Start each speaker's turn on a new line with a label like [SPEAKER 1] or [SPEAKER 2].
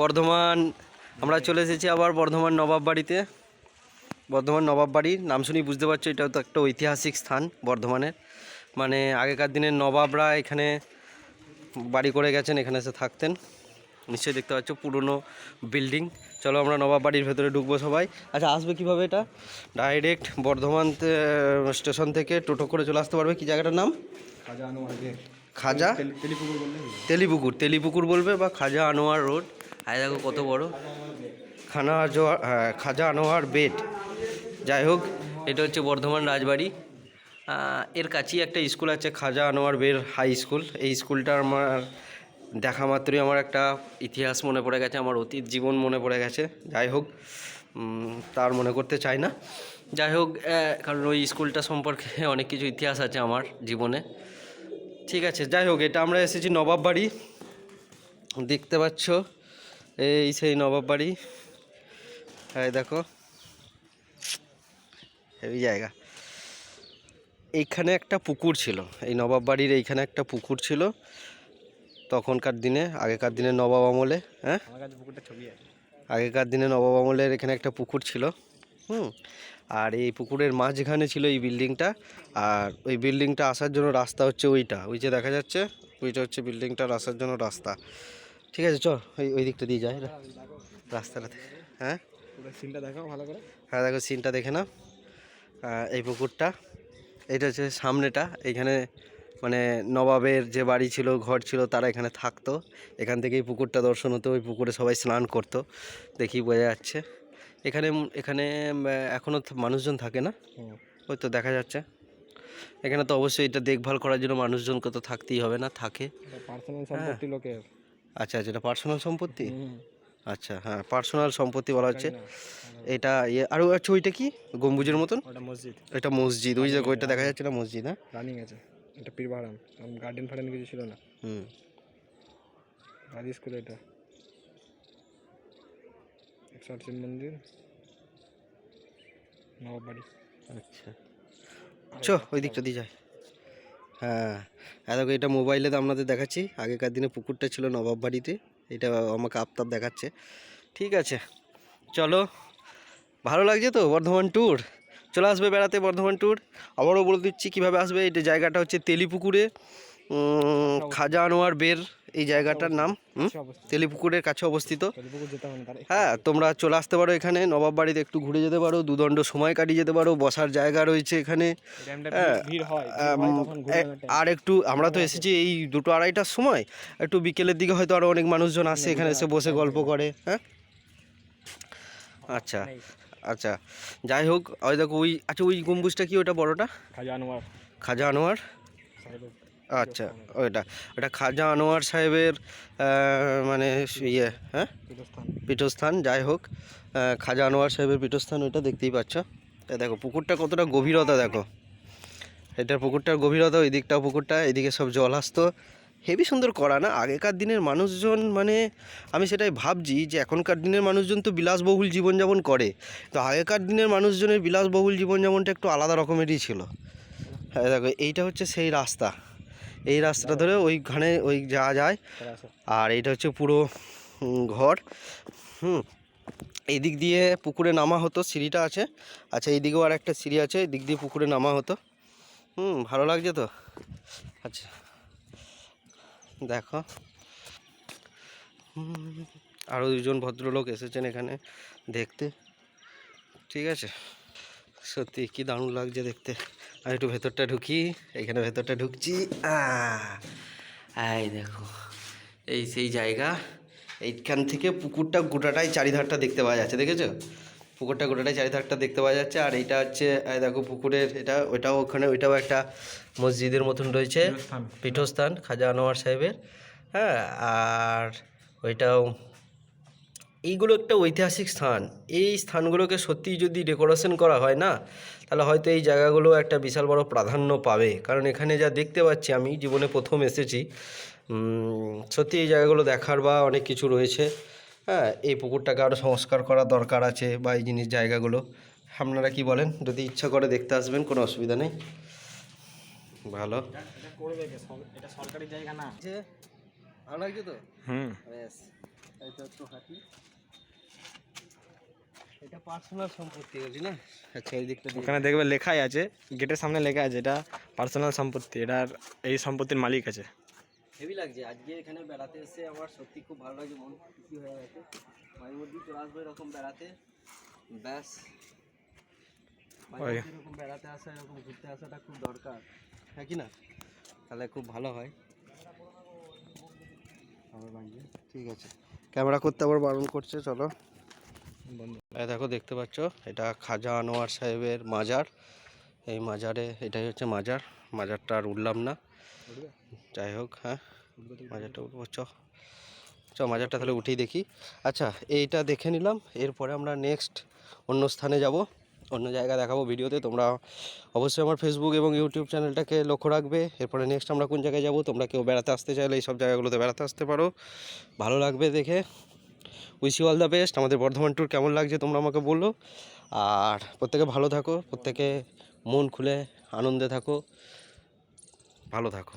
[SPEAKER 1] বর্ধমান আমরা চলে এসেছি আবার বর্ধমান নবাব বাড়িতে বর্ধমান নবাব বাড়ির নাম শুনেই বুঝতে পারছ এটা তো একটা ঐতিহাসিক স্থান বর্ধমানের। মানে আগেকার দিনের নবাবরা এখানে বাড়ি করে গেছেন এখানে এসে থাকতেন। নিশ্চয়ই দেখতে পাচ্ছ পুরনো বিল্ডিং। চলো আমরা নবাব বাড়ির ভেতরে ঢুকবো সবাই। আচ্ছা আসবে কীভাবে এটা? ডাইরেক্ট বর্ধমান স্টেশন থেকে টোটো করে চলে আসতে পারবে। কি জায়গাটার নাম?
[SPEAKER 2] খাজা
[SPEAKER 1] খাজা?
[SPEAKER 2] তেলিপুকুর
[SPEAKER 1] তেলিপুকুর। তেলিপুকুর বলবে বা খাজা আনোয়ার রোড? আয় দেখো কত বড়। খানা জোয়ার হ্যাঁ খাজা আনোয়ার বেড যাই হোক, এটা হচ্ছে বর্ধমান রাজবাড়ি। এর কাছেই একটা স্কুল আছে, খাজা আনোয়ার বের হাই স্কুল। এই স্কুলটা আমার দেখা মাত্রই আমার একটা ইতিহাস মনে পড়ে গেছে, আমার অতীত জীবন মনে পড়ে গেছে। যাই হোক তার মনে করতে চাই না। যাই হোক কারণ ওই স্কুলটা সম্পর্কে অনেক কিছু ইতিহাস আছে আমার জীবনে। ঠিক আছে, যাই হোক, এটা আমরা এসেছি নবাব বাড়ি দেখতে পাচ্ছ এই সেই নবাব বাড়ি। হ্যাঁ দেখো। হেভি জায়গা। এইখানে একটা পুকুর ছিল। এই নবাব বাড়ির এইখানে একটা পুকুর ছিল। তখনকার দিনে আগেকার দিনে নবাব আমলে হ্যাঁ? আগেকার দিনে নবাব আমলের এখানে একটা পুকুর ছিল। হুম? আর এই পুকুরের মাঝখানে ছিল এই বিল্ডিংটা। আর ওই বিল্ডিংটা আসার জন্য রাস্তা হচ্ছে ওইটা। ওই যে দেখা যাচ্ছে ওইটা হচ্ছে বিল্ডিংটার আসার জন্য রাস্তা। ঠিক আছে চ ওই ওই দিকটা দিয়ে যায় রাস্তাটা। হ্যাঁ?
[SPEAKER 2] সিনটা দেখাও ভালো করে।
[SPEAKER 1] হ্যাঁ দেখো সিনটা দেখে নাও। এই পুকুরটা এটা হচ্ছে সামনেটা এখানে মানে নবাবের যে বাড়ি ছিল ঘর ছিল তারা এখানে থাকতো। এখান থেকেই পুকুরটা দর্শন হতো ওই পুকুরে সবাই স্নান করতো দেখি বোঝা যাচ্ছে। এখানে এখানে এখনও মানুষজন থাকে না? ওই তো দেখা যাচ্ছে। এখানে তো অবশ্যই এটা দেখভাল করার জন্য মানুষজনকে তো থাকতেই হবে না থাকে।
[SPEAKER 2] পার্সোনাল সম্পত্তি লোকের।
[SPEAKER 1] আচ্ছা আচ্ছা এটা পার্সোনাল সম্পত্তি আচ্ছা হ্যাঁ পার্সোনাল সম্পত্তি বলা হচ্ছে। এটা ইয়ে আরও আচ্ছা ওইটা কি? গম্বুজের মতন?
[SPEAKER 2] মসজিদ।
[SPEAKER 1] এটা মসজিদ ওই যে ওইটা দেখা যাচ্ছে না মসজিদ হ্যাঁ?
[SPEAKER 2] রানিং আছে। এটা পীর পীরবাহারাম গার্ডেন ফার্ডেন কিছু ছিল না।
[SPEAKER 1] হুম।
[SPEAKER 2] রাজি স্কুল এটা। একশো আটষট্টি মন্দির। নবাব বাড়ি।
[SPEAKER 1] আচ্ছা। চ ওই দিকটা দিয়ে যায় হ্যাঁ। এত এটা মোবাইলে তো আপনাদের দেখাচ্ছি। আগেকার দিনে পুকুরটা ছিল নবাব বাড়িতে এটা আমাকে আফতাব দেখাচ্ছে। ঠিক আছে, চলো। ভালো লাগছে তো বর্ধমান ট্যুর চলে আসবে বেড়াতে বর্ধমান ট্যুর আবারও বলে দিচ্ছি কীভাবে আসবে। এটা জায়গাটা হচ্ছে তেলিপুকুরে। খাজা আনোয়ার বের। এই জায়গাটার নাম? তেলিপুকুরের কাছে অবস্থিত। হ্যাঁ তোমরা চলে আসতে পারো এখানে নবাব বাড়িতে একটু ঘুরে যেতে পারো দুদণ্ড সময় কাটিয়ে যেতে পারো বসার জায়গা রয়েছে এখানে। হ্যাঁ, আর একটু আমরা তো এসেছি এই দুটো আড়াইটার সময় একটু বিকেলের দিকে হয়তো আরও অনেক মানুষজন আসে এখানে এসে বসে গল্প করে হ্যাঁ? আচ্ছা আচ্ছা যাই হোক ওই দেখো ওই আচ্ছা ওই গম্বুজটা কি ওটা বড়টা?
[SPEAKER 2] খাজা আনোয়ার।
[SPEAKER 1] খাজা আনোয়ার। আচ্ছা ওইটা। ওটা খাজা আনোয়ার সাহেবের মানে ইয়ে হ্যাঁ?
[SPEAKER 2] পীঠস্থান।
[SPEAKER 1] যাই হোক। খাজা আনোয়ার সাহেবের পীঠস্থান ওইটা দেখতেই পাচ্ছ। দেখো পুকুরটা কতটা গভীরতা দেখো। এটার পুকুরটার গভীরতা ওই দিকটাও পুকুরটা এদিকে সব জল আসতো। হেভি সুন্দর করা না? আগেকার দিনের মানুষজন মানে আমি সেটাই ভাবছি যে এখনকার দিনের মানুষজন তো বিলাসবহুল জীবনযাপন করে। তো আগেকার দিনের মানুষজনের বিলাসবহুল জীবনযাপনটা একটু আলাদা রকমেরই ছিল। হ্যাঁ দেখো এইটা হচ্ছে সেই রাস্তা। এই রাস্তাটা ধরে ওইখানে ওই যাওয়া যায়। আর এটা হচ্ছে পুরো ঘর। হুম এই দিক দিয়ে পুকুরে নামা হতো সিঁড়িটা আছে। আচ্ছা এইদিকেও আর একটা সিঁড়ি আছে এই দিক দিয়ে পুকুরে নামা হতো। হুম ভালো লাগছে তো? আচ্ছা দেখো। আরও দুজন ভদ্রলোক এসেছেন এখানে দেখতে। ঠিক আছে? সত্যি কি দারুণ লাগছে দেখতে। আমি একটু ভেতরটা ঢুকি এখানে ভেতরটা ঢুকছি। এই দেখো এই সেই জায়গা। এইখান থেকে পুকুরটা গোটাটাই চারিধারটা দেখতে পাওয়া যাচ্ছে দেখেছ? পুকুরটা গোটাটাই চারিধারটা দেখতে পাওয়া যাচ্ছে আর এইটা হচ্ছে দেখো পুকুরের এটা ওইটাও ওখানে ওইটাও একটা মসজিদের মতন রয়েছে।
[SPEAKER 2] পীঠস্থান
[SPEAKER 1] খাজা আনোয়ার সাহেবের। হ্যাঁ আর ওইটাও এইগুলো একটা ঐতিহাসিক স্থান। এই স্থানগুলোকে সত্যিই যদি ডেকোরেশন করা হয় না তাহলে হয়তো এই জায়গাগুলো একটা বিশাল বড় প্রাধান্য পাবে। কারণ এখানে যা দেখতে পাচ্ছি আমি জীবনে প্রথম এসেছি। সত্যি এই জায়গাগুলো দেখার বা অনেক কিছু রয়েছে। হ্যাঁ এই পুকুরটাকে আরও সংস্কার করা দরকার আছে বা এই জিনিস জায়গাগুলো। আপনারা কি বলেন? যদি ইচ্ছা করে দেখতে আসবেন কোনো অসুবিধা নেই। ভালো।
[SPEAKER 2] এটা করবে কে? সর- এটা সরকারি জায়গা না?
[SPEAKER 1] যে ভালো লাগছে তো?
[SPEAKER 2] হুম।
[SPEAKER 1] এটা একটু হাঁটি। এটা পার্সোনাল সম্পত্তি বলছি না? আচ্ছা এই দিকটা
[SPEAKER 2] ওখানে দেখবে লেখাই আছে গেটের সামনে লেখা আছে এটা পার্সোনাল সম্পত্তি এটার এই সম্পত্তির মালিক আছে।
[SPEAKER 1] হেভি লাগছে। আজকে এখানে বেড়াতে এসে আমার সত্যি খুব ভালো লাগছে মন খুশি হয়ে গেছে। মাঝে মধ্যেই চলে আসব এরকম বেড়াতে। ব্যাস। এরকম বেড়াতে আসা এরকম ঘুরতে আসাটা খুব দরকার। হ্যাঁ কি না? তাহলে খুব ভালো হয়। ঠিক আছে। ক্যামেরা করতে আবার বারণ করছে চলো। দেখো দেখতে পাচ্ছ? এটা খাজা আনোয়ার সাহেবের মাজার। এই মাজারে এটাই হচ্ছে মাজার। মাজারটা আর উঠলাম না। যাই হোক হ্যাঁ মাজারটা উঠবো। চ চ মাজারটা তাহলে উঠেই দেখি। আচ্ছা এইটা দেখে নিলাম। এরপরে আমরা নেক্সট অন্য স্থানে যাব। অন্য জায়গা দেখাবো ভিডিওতে। তোমরা অবশ্যই আমার ফেসবুক এবং ইউটিউব চ্যানেলটাকে লক্ষ্য রাখবে। এরপরে নেক্সট আমরা কোন জায়গায় যাব? তোমরা কেউ বেড়াতে আসতে চাইলে এই সব জায়গাগুলোতে বেড়াতে আসতে পারো। ভালো লাগবে দেখে। Wish you all the best আমাদের বর্ধমান ট্যুর কেমন লাগছে তোমরা আমাকে বলো। আর প্রত্যেকে ভালো থাকো, প্রত্যেকে মন খুলে আনন্দে থাকো। ভালো থাকো।